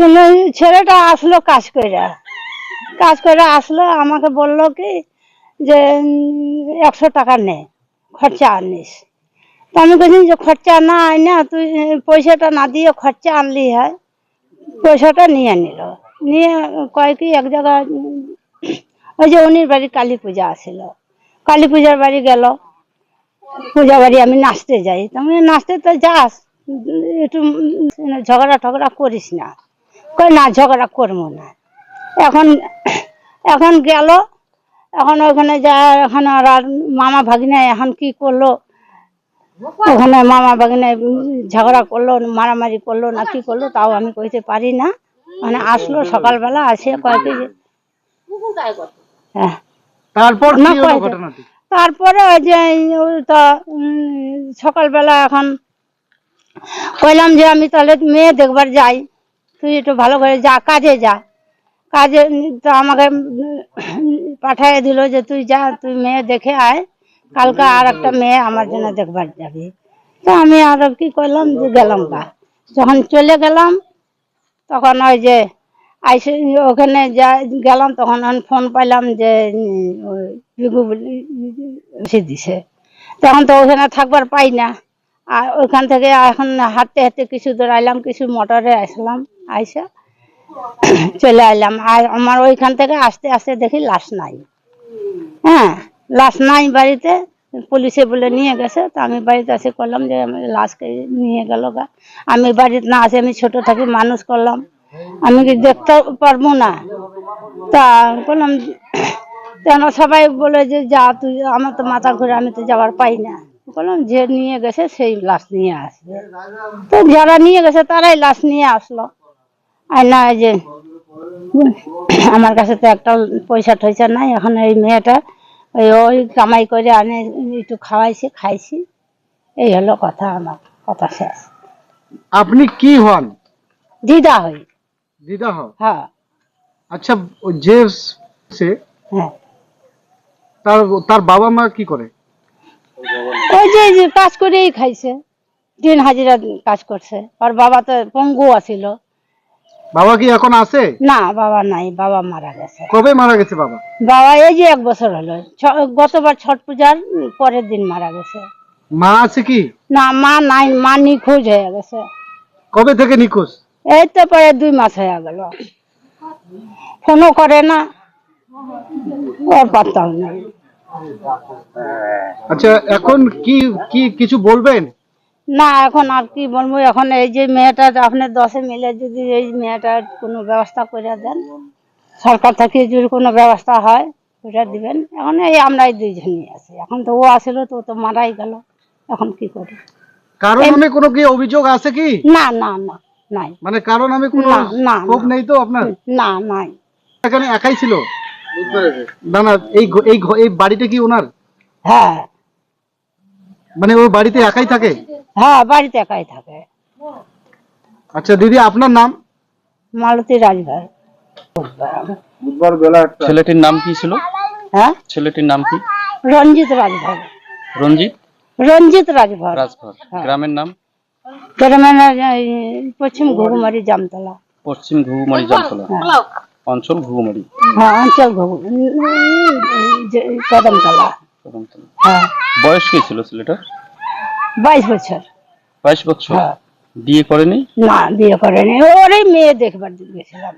কিন্তু ছেলেটা আসলো কাজ করে কাজ করে আসলো, আমাকে বলল কি যে একশো টাকা নে, খরচা আনিস। তো আমি বলছি যে, খরচা না আয় না তুই পয়সাটা না দিয়ে খরচা আনলি হয়। পয়সাটা নিয়ে নিল। নিয়ে কয় কি, এক জায়গায় ওই যে উনির বাড়ি কালী পূজা আসিল। কালী পূজার বাড়ি গেল। পূজা বাড়ি আমি নাচতে যাই। তো আমি নাচতে তো যাস একটু ঝগড়া টগড়া করিস না। কই না ঝগড়া করব না। এখন এখন গেল এখন ওখানে যা এখন আর আর মামা ভাগিনা এখন কি করল? ওখানে মামা ভাগিনা ঝগড়া করল মারামারি করল না কি করল তাও আমি কইতে পারি না। মানে আসলো সকালবেলা আসে কয়েক হ্যাঁ। তারপর না, কয়েকটা। তারপরে ওই যে তো সকালবেলা এখন কইলাম যে আমি তাহলে মেয়ে দেখবার যাই। তুই একটু ভালো করে যা, কাজে যা। কাজে তো আমাকে পাঠিয়ে দিল যে তুই যা, তুই মেয়ে দেখে আয়। কালকে আর একটা মেয়ে আমার জন্য দেখবার যাবি। তো আমি আর কি করলাম যে গেলাম গা। যখন চলে গেলাম, তখন ওই যে আইসে, ওখানে যা, গেলাম, তখন আমি ফোন পাইলাম যে বিগু বলি দিছে। তখন তো ওখানে থাকবার পাই না। আর ওইখান থেকে এখন হাঁটতে হাঁটতে কিছু দূর আইলাম, কিছু মোটরে আসলাম। আইসা চলে আইলাম। আর আমার ওইখান থেকে আস্তে আস্তে দেখি লাশ নাই। হ্যাঁ লাশ নাই বাড়িতে। পুলিশে বলে নিয়ে গেছে। তো আমি বাড়িতে এসে করলাম যে, আমি লাশকে নিয়ে গেল গা। আমি বাড়িতে না আসে আমি ছোট থাকি, মানুষ করলাম। আমি কি দেখতে পারব না? তা বললাম, কেন সবাই বলে যে, যা, তুই, আমার তো মাথা ঘুরে, আমি তো যাওয়ার পাই না। বললাম, যে নিয়ে গেছে, সেই লাশ নিয়ে আসবে। তো যারা নিয়ে গেছে, তারাই লাশ নিয়ে আসলো। আর না যে আমার কাছে তো একটা পয়সা টয়সা নাই। এখন এই মেয়েটা ওই ওই কামাই করে আনে একটু খাওয়াইছি খাইছি। এই হলো কথা আমার কথা শেষ। আপনি কি হন? দিদা হই। দিদা হন? হ্যাঁ। আচ্ছা যে সে হ্যাঁ। তার তার বাবা মা কি করে? ওই যে যে কাজ করেই খাইছে। দিন হাজিরা কাজ করছে। আর বাবা তো পঙ্গু আছিল। বাবা কি এখন আছে? না বাবা নাই বাবা মারা গেছে। কবে মারা গেছে বাবা? বাবা এই যে এক বছর হলো। গতবার ছট পূজার পরের দিন মারা গেছে। মা আছে কি? না মা নাই মা নিখোঁজ হয়ে গেছে। কবে থেকে নিখোঁজ? এই তো পরে দুই মাস হয়ে গেল। ফোনও করে না। ওর পাত্তাও নেই। আচ্ছা এখন কি কি কিছু বলবেন? না এখন আর কি বলব এখন এই যে মেয়েটা আপনি দশে মিলে যদি এই মেয়েটার কোনো ব্যবস্থা করে দেন সরকার থেকে যদি কোনো ব্যবস্থা হয় করে দিবেন। এখন এই আমরাই দুইজনই আছি। এখন তো ও আসিল তো ও তো মারাই গেল। এখন কি করি? কারণ নামে কোনো কি অভিযোগ আছে কি? না না না নাই। মানে কারণ আমি কোনো না, ক্ষোভ নেই তো আপনার? না নাই। এখানে একাই ছিল? না না এই এই এই বাড়িটা কি ওনার? হ্যাঁ। মানে ওই বাড়িতে একাই থাকে? হ্যাঁ বাড়িতে একাই থাকে। আচ্ছা দিদি আপনার নাম? মালতী রাজভার। ছেলেটির নাম কি ছিল? হ্যাঁ? ছেলেটির নাম কি? রঞ্জিত রাজভার। রঞ্জিত? রঞ্জিত রাজভার। রাজভর। হ্যাঁ। গ্রামের নাম? গ্রামের পশ্চিম ঘুঘুমারি জামতলা। পশ্চিম ঘুঘুমারি জামতলা। হ্যাঁ। অঞ্চল ঘুঘুমারি। হ্যাঁ অঞ্চল ঘুঘু কদমতলা। কদমতলা। হ্যাঁ। বয়স কি ছিল ছেলেটার? বাইশ বছর। বাইশ বছর? হ্যাঁ। বিয়ে করেনি? না বিয়ে করেনি। ওরই মেয়ে দেখবার গেছিলাম।